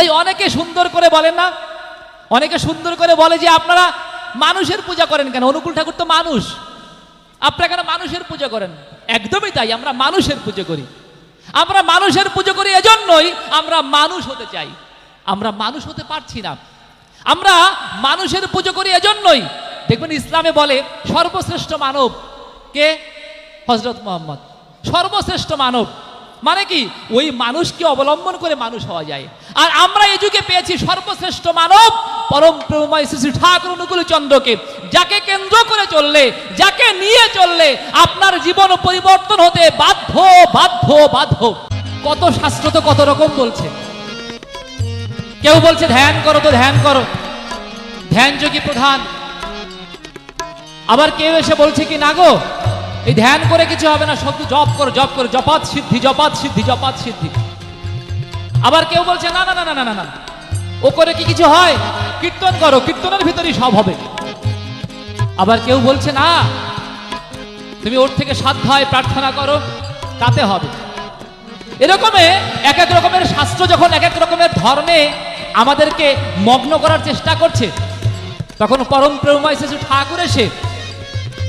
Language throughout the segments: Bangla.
তাই অনেকে সুন্দর করে বলেন না? অনেকে সুন্দর করে বলে যে আপনারা মানুষের পূজা করেন কেন? অনুকূল ঠাকুর তো মানুষ। আপনারা কেন মানুষের পূজা করেন? একদমই তাই, আমরা মানুষের পুজো করি। আমরা মানুষের পুজো করি এজন্যই আমরা মানুষ হতে চাই। আমরা মানুষ হতে পারছি না। আমরা মানুষের পুজো করি এজন্যই। দেখবেন ইসলামে বলে, সর্বশ্রেষ্ঠ মানব কে? হজরত মোহাম্মদ। সর্বশ্রেষ্ঠ মানব। মানে কি? ওই মানুষকে অবলম্বন করে মানুষ হওয়া যায়। আর আমরা এই যুগে পেয়েছি সর্বশ্রেষ্ঠ মানব, পরম প্রেমময় শ্রী শ্রী ঠাকুর অনুকূল চন্দ্রকে যাকে কেন্দ্র করে চললে, যাকে নিয়ে চললে আপনার জীবন পরিবর্তন হতে বাধ্য বাধ্য বাধ্য। কত শাস্ত্র তো কত রকম বলছে। কেউ বলছে, ধ্যান করো তো, ধ্যান করো। ধ্যান যোগী প্রধান। আবার কেউ এসে বলছে কি, না গো এই ধ্যান করে কিছু হবে না শুধু জপ করো জপ করো, জপাত সিদ্ধি জপাত সিদ্ধি জপাত সিদ্ধি। আবার কেউ বলছে, না না না না না না ও করে কি কিছু হয়? কীর্তন করো, কীর্তনের ভিতরেই সব হবে। আবার কেউ বলছে, না, তুমি ওর থেকে সাধ্য হয় প্রার্থনা করো, তাতে হবে। এরকমে এক এক রকমের শাস্ত্র যখন এক এক রকমের ধর্মে আমাদেরকে মগ্ন করার চেষ্টা করছে, তখন পরম প্রেমময় শিশু ঠাকুর এসে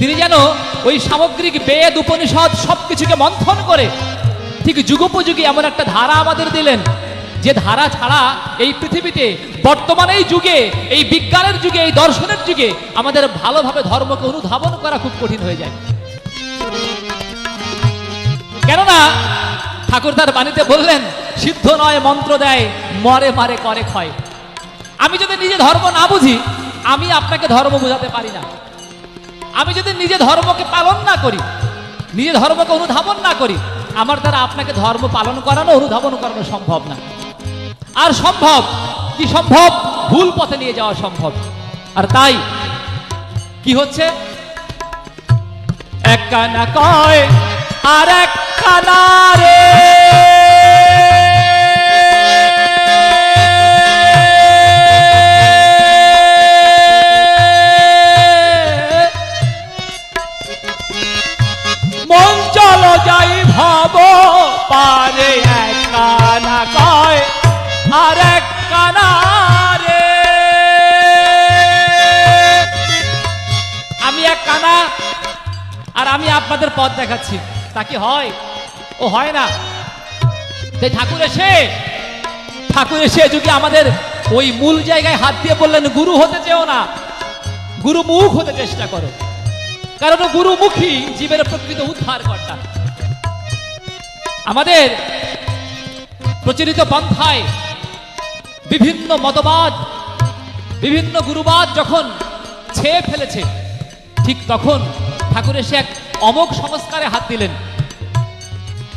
তিনি যেন ওই সামগ্রিক বেদ, উপনিষদ সব কিছুকে মন্থন করে ঠিক যুগোপযোগী এমন একটা ধারা আমাদের দিলেন, যে ধারা ছাড়া এই পৃথিবীতে বর্তমান এই যুগে, এই বিজ্ঞানের যুগে, এই দর্শনের যুগে আমাদের ভালোভাবে ধর্মকে অনুধাবন করা খুব কঠিন হয়ে যায়। কেননা ঠাকুর তার বাণীতে বললেন, সিদ্ধ নয়, মন্ত্র দেয়, মরে মারে, করে ক্ষয়। আমি যদি নিজে ধর্ম না বুঝি, আমি আপনাকে ধর্ম বোঝাতে পারি না। আমি যদি নিজে ধর্মকে পালন না করি, নিজে ধর্মকে অনুধাবন না করি, আমার দ্বারা আপনাকে ধর্ম পালন করানো, অনুধাবন করানো সম্ভব না। আর সম্ভব? কি সম্ভব? ভুল পথে নিয়ে যাওয়া সম্ভব। আর তাই, কি হচ্ছে? এক কানা কয়, আর এক কানা রে। যাই ভাব, পারে এক কয়, আর এক রে। আমি এক কানা আর আমি আপনাদের পথ দেখাচ্ছি। তা কি হয়? ও হয় না। ঠাকুর এসে ঠাকুর এসে যদি আমাদের ওই মূল জায়গায় হাত দিয়ে বললেন, গুরু হতে চেও না, গুরু মুখ হতে চেষ্টা করো। কারণ গুরুমুখী জীবের প্রকৃত উদ্ধার কর্তা আমাদের প্রচলিত পন্থায় বিভিন্ন মতবাদ, বিভিন্ন গুরুবাদ যখন ছেয়ে ফেলেছে, ঠিক তখন ঠাকুর এসে এক অমোঘ সংস্কারে হাত দিলেন।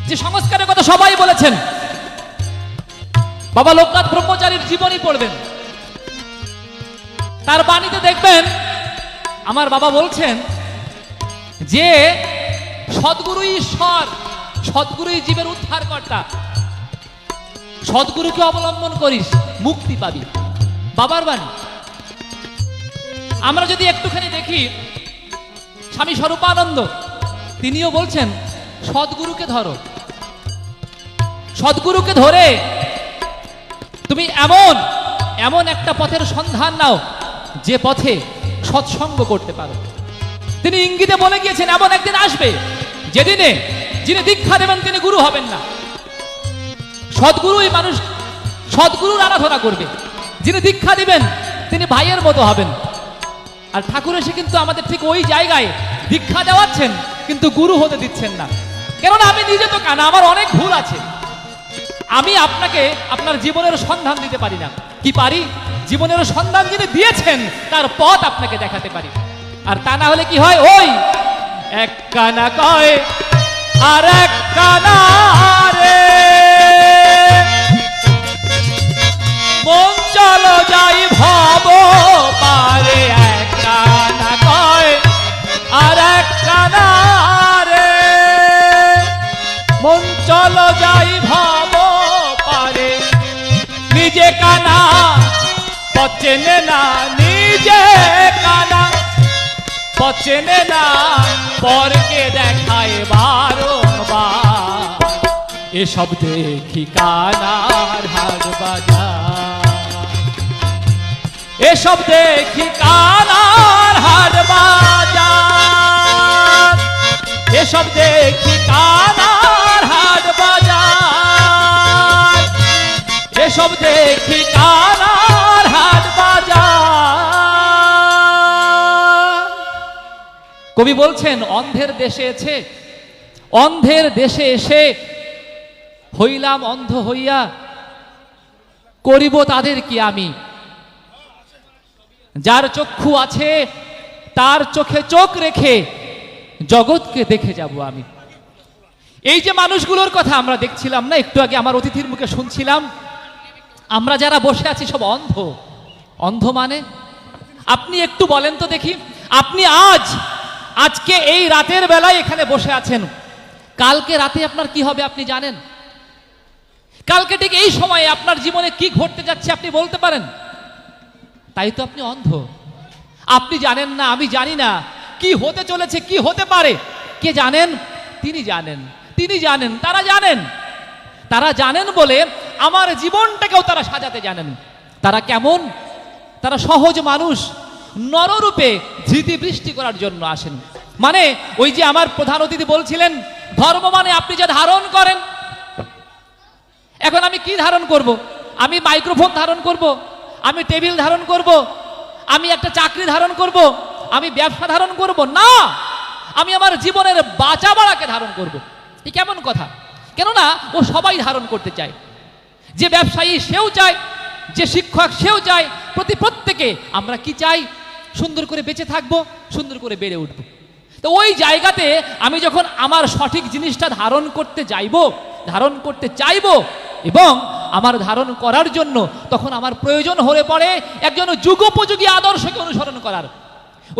যে সংস্কারের কথা সবাই বলেছেন, বাবা লোকনাথ ব্রহ্মচারীর জীবনী পড়বেন। তার বাণীতে দেখবেন, আমার বাবা বলছেন যে, সদ্গুরু ঈশ্বর সদ্গুরুই জীবের উদ্ধার কর্তা সদ্গুরুকে অবলম্বন করিস, মুক্তি পাবি। বাবার বাণী। আমরা যদি একটুখানি দেখি, স্বামী স্বরূপানন্দ, তিনিও বলছেন, সদ্গুরুকে ধরো। সদ্গুরুকে ধরে তুমি এমন এমন একটা পথের সন্ধান নাও, যে পথে সৎসঙ্গ করতে পারো। তিনি ইঙ্গিতে বলে গিয়েছেন, এমন একদিন আসবে, যেদিনে যিনি দীক্ষা দেবেন, তিনি গুরু হবেন না। সদ্গুরুই মানুষ, সদ্গুরুর আরাধনা করবে। যিনি দীক্ষা দিবেন, তিনি ভাইয়ের মতো হবেন। আর ঠাকুর এসে কিন্তু আমাদের ঠিক ওই জায়গায় দীক্ষা দেওয়াচ্ছেন, কিন্তু গুরু হতে দিচ্ছেন না। কেননা আমি নিজে তো কানা, আমার অনেক ভুল আছে। আমি আপনাকে আপনার জীবনের সন্ধান দিতে পারি না। কি পারি? জীবনের সন্ধান যিনি দিয়েছেন, তার পথ আপনাকে দেখাতে পারি। আর তা না হলে কি হয়? ওই এক কানা কয় আর এক কানা রে। মন চলো যাই ভব পারে, এক কানা কয়, আর এক কানা চলো যাই ভব পারে, নিজে কানা পচেনে না। পচেনে না, পরকে দেখায় বারংবার। এসব দেখি কানার হাট বাজার। এসব দেখি কানার হাট বাজার। এসব দেখি কানার হাট বাজার। এসব দেখি কানার কবি বলছেন, অন্ধের দেশে এসে, অন্ধের দেশে এসে হইলাম অন্ধ হইয়া, করিব তাদের কি আমি? যার চক্ষু আছে, তার চোখে চোখ রেখে জগৎকে দেখে যাব আমি। এই যে মানুষগুলোর কথা আমরা দেখছিলাম না, একটু আগে আমার অতিথির মুখে শুনছিলাম, আমরা যারা বসে আছি সব অন্ধ। অন্ধ মানে? আপনি একটু বলেন তো দেখি, আপনি আজ আজকে এই রাতের বেলায় এখানে বসে আছেন। কালকে রাতে আপনার কি হবে আপনি জানেন? কালকে ঠিক এই সময়ে আপনার জীবনে কি ঘটতে যাচ্ছে আপনি বলতে পারেন? তাই তো আপনি অন্ধ। আপনি জানেন না, আমি জানি না। কি হতে চলেছে, কি হতে পারে? কে জানেন? তিনি জানেন। তিনি জানেন, তারা জানেন। তারা জানেন বলে আমার জীবনটাকেও তারা সাজাতে জানেন। তারা কেমন? তারা সহজ মানুষ। নররূপে ধৃতি বৃষ্টি করার জন্য আসেন মানে ওই যে আমার প্রধান অতিথি বলছিলেন, ধর্ম মানে আপনি যে ধারণ করেন এখন আমি কি ধারণ করব। আমি মাইক্রোফোন ধারণ করব। আমি টেবিল ধারণ করব। আমি একটা চাকরি ধারণ করব। আমি ব্যবসা ধারণ করব না আমি আমার জীবনের বাঁচা বাড়াকে ধারণ করব। এই কেমন কথা কেননা, ও সবাই ধারণ করতে চায় যে ব্যবসায়ী সেও চায়, যে শিক্ষক সেও চায় প্রতি প্রত্যেকে আমরা কি চাই সুন্দর করে বেঁচে থাকব, সুন্দর করে বেড়ে উঠবো। তো ওই জায়গাতে আমি যখন আমার সঠিক জিনিসটা ধারণ করতে যাইব, ধারণ করতে চাইব, এবং আমার ধারণ করার জন্য তখন আমার প্রয়োজন হয়ে পড়ে একজন যুগোপযোগী আদর্শকে অনুসরণ করার।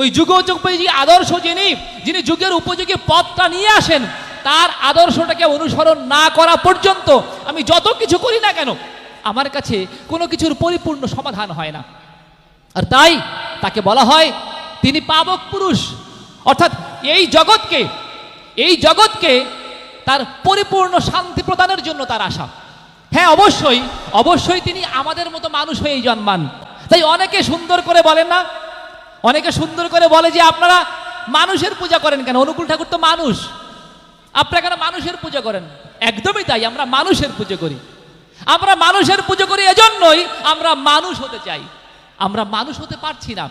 ওই যুগোপযোগী আদর্শ যিনি যিনি যুগের উপযোগী পথটা নিয়ে আসেন, তার আদর্শটাকে অনুসরণ না করা পর্যন্ত আমি যত কিছু করি না কেন, আমার কাছে কোনো কিছুর পরিপূর্ণ সমাধান হয় না। আর তাই তাকে বলা হয় তিনি পাবক পুরুষ। অর্থাৎ এই জগৎকে এই জগৎকে তার পরিপূর্ণ শান্তি প্রদানের জন্য তার আশা। হ্যাঁ অবশ্যই অবশ্যই তিনি আমাদের মতো মানুষ হয়েই জন্মান। তাই অনেকে সুন্দর করে বলেন না? অনেকে সুন্দর করে বলে যে আপনারা মানুষের পূজা করেন কেন? অনুকূল ঠাকুর তো মানুষ। আপনারা কেন মানুষের পূজা করেন? একদমই তাই, আমরা মানুষের পুজো করি। আমরা মানুষের পুজো করি এজন্যই আমরা মানুষ হতে চাই। আমরা মানুষ হতে পারছি না।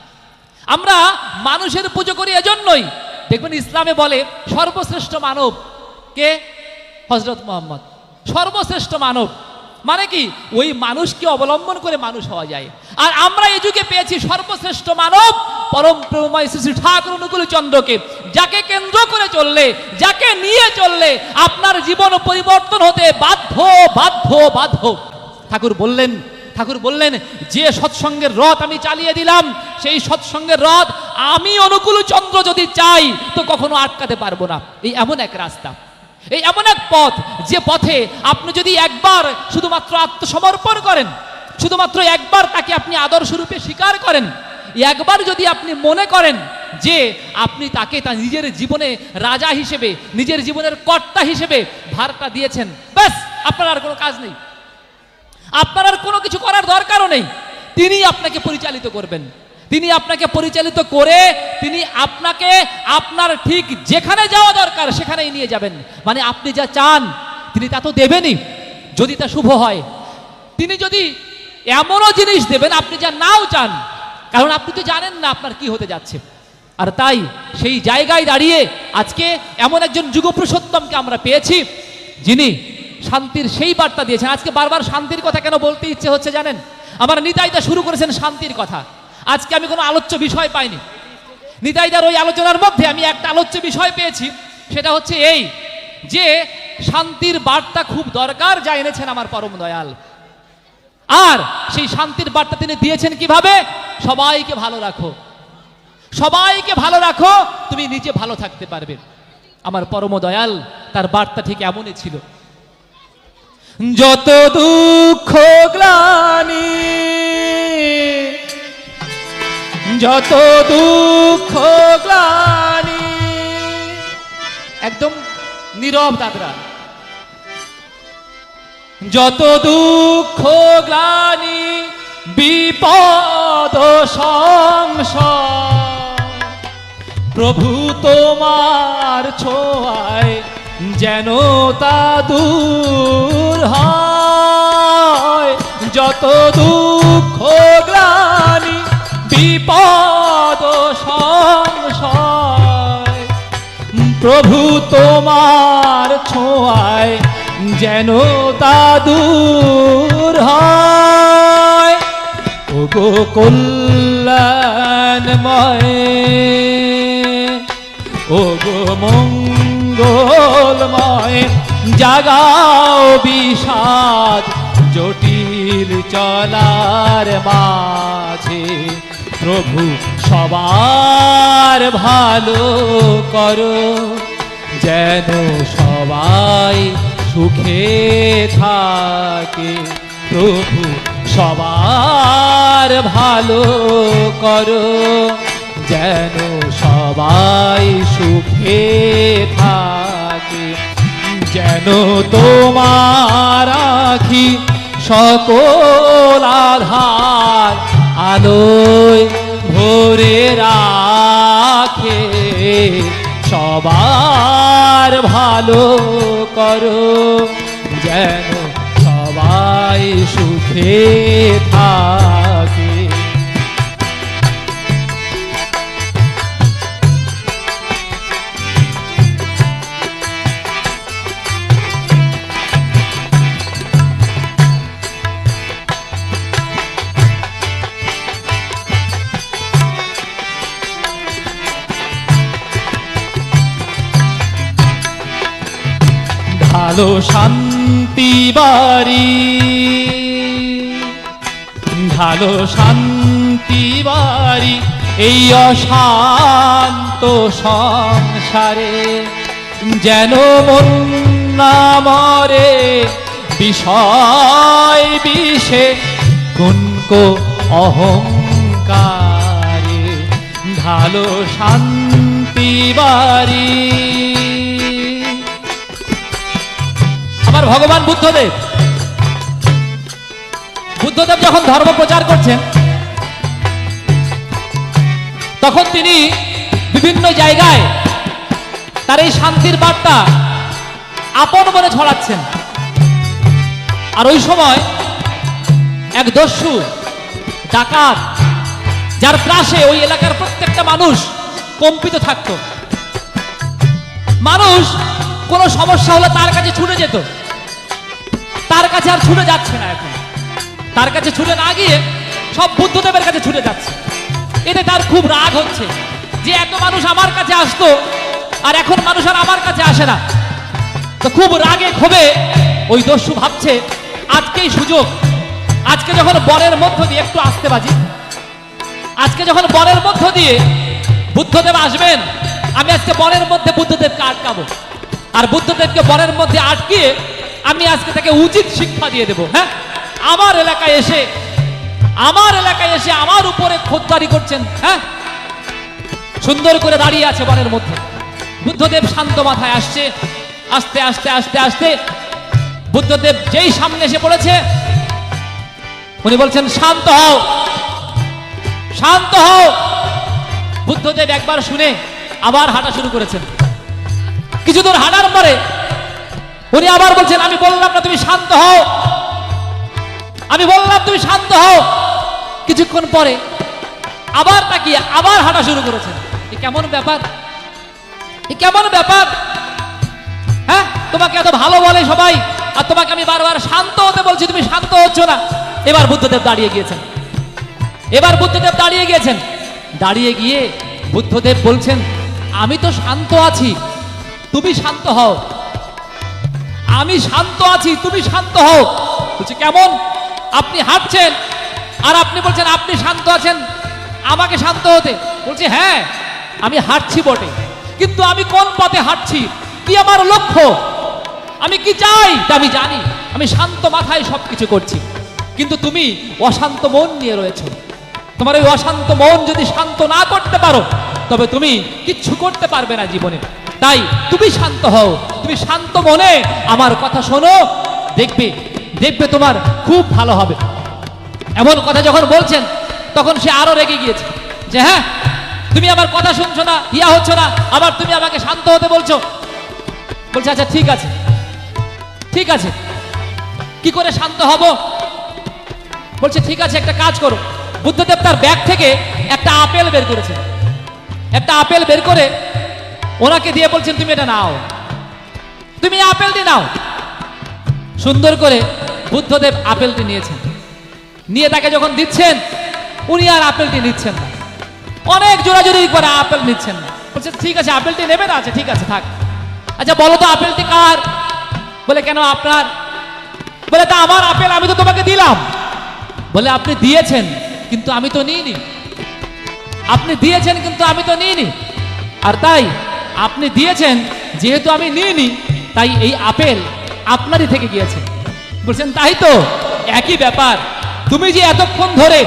আমরা মানুষের পুজো করি এজন্যই। দেখবেন ইসলামে বলে, সর্বশ্রেষ্ঠ মানব কে? হজরত মোহাম্মদ। সর্বশ্রেষ্ঠ মানব। মানে কি? ওই মানুষকে অবলম্বন করে মানুষ হওয়া যায়। আর আমরা এই যুগে পেয়েছি সর্বশ্রেষ্ঠ মানব, পরম প্রেমময় শ্রী শ্রী ঠাকুর অনুকূল চন্দ্রকে। যাকে কেন্দ্র করে চললে, যাকে নিয়ে চললে আপনার জীবন পরিবর্তন হতে বাধ্য বাধ্য বাধ্য। ঠাকুর বললেন ঠাকুর বললেন, যে সৎসঙ্গের রথ আমি চালিয়ে দিলাম, সেই সৎসঙ্গের রথ আমি অনুকূল চন্দ্র যদি চাই, তো কখনো আটকাতে পারব না। এই এমন এক রাস্তা, এই এমন এক পথ, যে পথে আপনি যদি একবার শুধুমাত্র আত্মসমর্পণ করেন, শুধুমাত্র একবার তাকে আপনি আদর্শ রূপে স্বীকার করেন, একবার যদি আপনি মনে করেন যে আপনি তাকে তার নিজের জীবনে রাজা হিসেবে, নিজের জীবনের কর্তা হিসেবে ভারটা দিয়েছেন, ব্যাস, আপনার আর কোনো কাজ নেই। আপনার আর কোনো কিছু করার দরকারও নেই। তিনি আপনাকে পরিচালিত করবেন। তিনি আপনাকে পরিচালিত করে তিনি আপনাকে আপনার ঠিক যেখানে যাওয়া দরকার সেখানেই নিয়ে যাবেন। মানে আপনি যা চান, তিনি তা তো দেবেনই। যদি তা শুভ হয়, তিনি যদি এমনও জিনিস দেবেন, আপনি যা নাও চান, কারণ আপনি তো জানেন না আপনার কি হতে যাচ্ছে। আর তাই সেই জায়গায় দাঁড়িয়ে আজকে এমন একজন যুগপুরুষোত্তমকে আমরা পেয়েছি, যিনি শান্তির সেই বার্তা দিয়েছেন। আজকে বারবার শান্তির কথা কেন বলতে ইচ্ছে হচ্ছে জানেন? আমার নিতাইদা শুরু করেছেন শান্তির কথা। আজকে আমি কোনো আলোচ্য বিষয় পাইনি। নিতাইদার ওই আলোচনার মধ্যে আমি একটা আলোচ্য বিষয় পেয়েছি। সেটা হচ্ছে এই যে শান্তির বার্তা খুব দরকার, যা এনেছেন আমার পরম দয়াল। আর সেই শান্তির বার্তা তিনি দিয়েছেন কীভাবে? সবাইকে ভালো রাখো। সবাইকে ভালো রাখো, তুমি নিজে ভালো থাকতে পারবে। আমার পরম দয়াল, তার বার্তা ঠিক এমনই ছিল। যত দুঃখ গ্লানি, যত দুঃখ গ্লানি, একদম নীরব দাদরা, যত দুঃখ গ্লানি, বিপদ সংসার প্রভু তোমার ছোঁয়ায় যেন তা দূর হয়। যত দুঃখ গ্লানি, বিপদ সংশয়, প্রভু তোমার ছোঁয়ায় যেন তা দূর হয়। ওগো কল্যাণময়, ওগো মঙ্গলময় জাগাও বিষাদ, জটিল চলার মাঝে। প্রভু, সবার ভালো করো, যেন সবাই সুখে থাকে। প্রভু, সবার ভালো করো, যেন সবাই সুখে থাকে, যেন তোমার আখি সকল আধার আলোয় ভরে রাখে। সবার ভালো করো, যেন সবাই সুখে থাকে। ভালো শান্তি বাড়ি। ভালো শান্তি বাড়ি, এই অশান্ত সংসারে। যেন মন না মরে বিষয় বিষে কুনকো অহংকারে। ভালো শান্তি বাড়ি। আমার ভগবান বুদ্ধদেব। বুদ্ধদেব যখন ধর্ম প্রচার করছেন, তখন তিনি বিভিন্ন জায়গায় তার এই শান্তির বার্তা আপন মনে ছড়াচ্ছেন। আর ওই সময় এক দস্যু, ডাকাত, যার ত্রাসে ওই এলাকার প্রত্যেকটা মানুষ কম্পিত থাকতো। মানুষ কোনো সমস্যা হলে তার কাছে ছুটে যেত। তার কাছে আর ছুটে যাচ্ছে না এখন। তার কাছে ছুটে না গিয়ে সব বুদ্ধদেবের কাছে ছুটে যাচ্ছে। এতে তার খুব রাগ হচ্ছে যে এত মানুষ আমার কাছে আসতো আর এখন মানুষ আর আমার কাছে আসে না। তো খুব রাগে ক্ষোভে ওই দস্যু ভাবছে, আজকেই সুযোগ। আজকে যখন বরের মধ্য দিয়ে একটু আসতে বাজি। আজকে যখন বনের মধ্য দিয়ে বুদ্ধদেব আসবেন, আমি আজকে বনের মধ্যে বুদ্ধদেবকে আটকাবো। আর বুদ্ধদেবকে বনের মধ্যে আটকিয়ে আমি আজকে তাকে উচিত শিক্ষা দিয়ে দেবো হ্যাঁ? আমার এলাকায় এসে, আমার এলাকায় এসে আমার উপরে খোদ্দারি করছেন হ্যাঁ? সুন্দর করে দাঁড়িয়ে আছে বনের মধ্যে। বুদ্ধদেব শান্ত মাথায় আসছে, আস্তে আস্তে আস্তে আস্তে। বুদ্ধদেব যেই সামনে এসে পড়েছে, উনি বলছেন, শান্ত হও শান্ত হও। বুদ্ধদেব একবার শুনে আবার হাঁটা শুরু করেছেন। কিছু দূর হাঁটার পরে উনি আবার বলছেন, আমি বললাম না তুমি শান্ত হও। আমি বললাম, তুমি শান্ত হও। কিছুক্ষণ পরে আবার তাকিয়ে আবার হাঁটা শুরু করেছেন এ কেমন ব্যাপার? এ কেমন ব্যাপার? হ্যাঁ তোমাকে এত ভালো বলে সবাই, আর তোমাকে আমি বারবার শান্ত হতে বলছি, তুমি শান্ত হচ্ছ না। এবার বুদ্ধদেব দাঁড়িয়ে গিয়েছেন। এবার বুদ্ধদেব দাঁড়িয়ে গিয়েছেন। দাঁড়িয়ে গিয়ে বুদ্ধদেব বলছেন, আমি তো শান্ত আছি। তুমি শান্ত হও। আমি শান্ত আছি, তুমি শান্ত হও। বলছে, কেমন? আপনি হাঁটছেন? আর আপনি বলছেন, আপনি শান্ত আছেন? আমাকে শান্ত হতে? বলছে হ্যাঁ আমি হাঁটছি বটে। কিন্তু আমি কোন পথে হাঁটছি? কি আমার লক্ষ্য? আমি কি চাই? তা আমি জানি। আমি শান্ত মাথায় সব কিছু করছি। কিন্তু তুমি অশান্ত মন নিয়ে রয়েছো। তোমার ওই অশান্ত মন যদি শান্ত না করতে পারো, তবে তুমি কিচ্ছু করতে পারবে না জীবনে। তাই তুমি শান্ত হও। তুমি শান্ত মনে আমার কথা শোনো। দেখবে দেখবে তোমার খুব ভালো হবে। এমন কথা যখন বলছেন, তখন সে আরও রেগে গিয়েছে যে হ্যাঁ তুমি আমার কথা শুনছো না ইয়া হচ্ছ না, আবার তুমি আমাকে শান্ত হতে বলছো। বলছে আচ্ছা ঠিক আছে ঠিক আছে, কি করে শান্ত হব? বলছে, ঠিক আছে, একটা কাজ করো। বুদ্ধদেব তার ব্যাগ থেকে একটা আপেল বের করেছেন একটা আপেল বের করে ওনাকে দিয়ে বলছেন, তুমি এটা নাও। তুমি আপেলটি নাও। সুন্দর করে বুদ্ধদেব আপেলটি নিয়েছেন। নিয়ে তাকে যখন দিচ্ছেন, উনি আর আপেলটি নিচ্ছেন না। অনেক জোরাজোরি করে আপেল নিচ্ছেন না। বলছে, ঠিক আছে, আপেলটি নেবে না? আচ্ছা ঠিক আছে, থাক। আচ্ছা বলো তো, আপেলটি কার? বলে, কেন আপনার? বলে, তা আমার আপেল, আমি তো তোমাকে দিলাম। বলে, আপনি দিয়েছেন, কিন্তু আমি তো নিইনি। আপনি দিয়েছেন, কিন্তু আমি তো নিইনি। আর তাই, আপনি দিয়েছেন, যেহেতু আমি নিইনি তাই এই আপেল আপনারই থেকে গিয়েছে। বলছেন, তাই তো? একই ব্যাপার। তুমি যে এতক্ষণ ধরে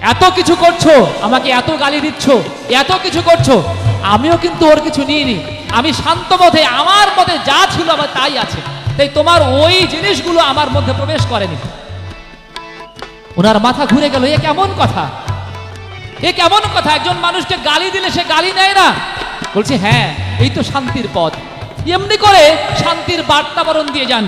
এত কিছু করছ, আমাকে এত গালি দিচ্ছ, এত কিছু করছ, আমিও কিন্তু ওর কিছু নিইনি। আমি শান্ত পথে, আমার পথে যা ছিল আমার তাই আছে। তাই তোমার ওই জিনিসগুলো আমার মধ্যে প্রবেশ করেনি। ওনার মাথা ঘুরে গেল, এ কেমন কথা? এ কেমন কথা? একজন মানুষকে গালি দিলে সে গালি নেয় না? বলছে হ্যাঁ এই তো শান্তির পথ। এমনি করে শান্তির বার্তা বরণ দিয়ে যান।